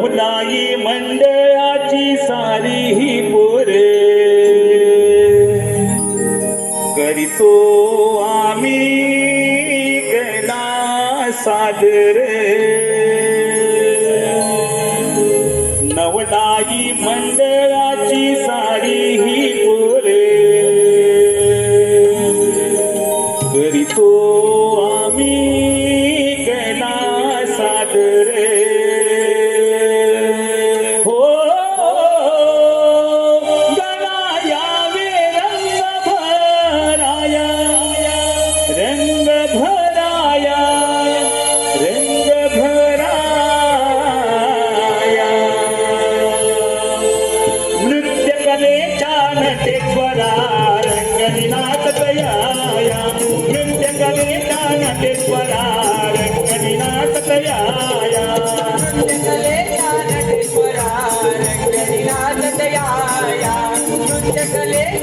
नवनाई मंडळाची सारी ही पोरे. करीतो आम्ही गणा सादर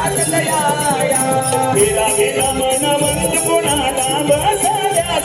रंगनाथ दयाया फिरावे नमन वंतु कुणाला बसल्या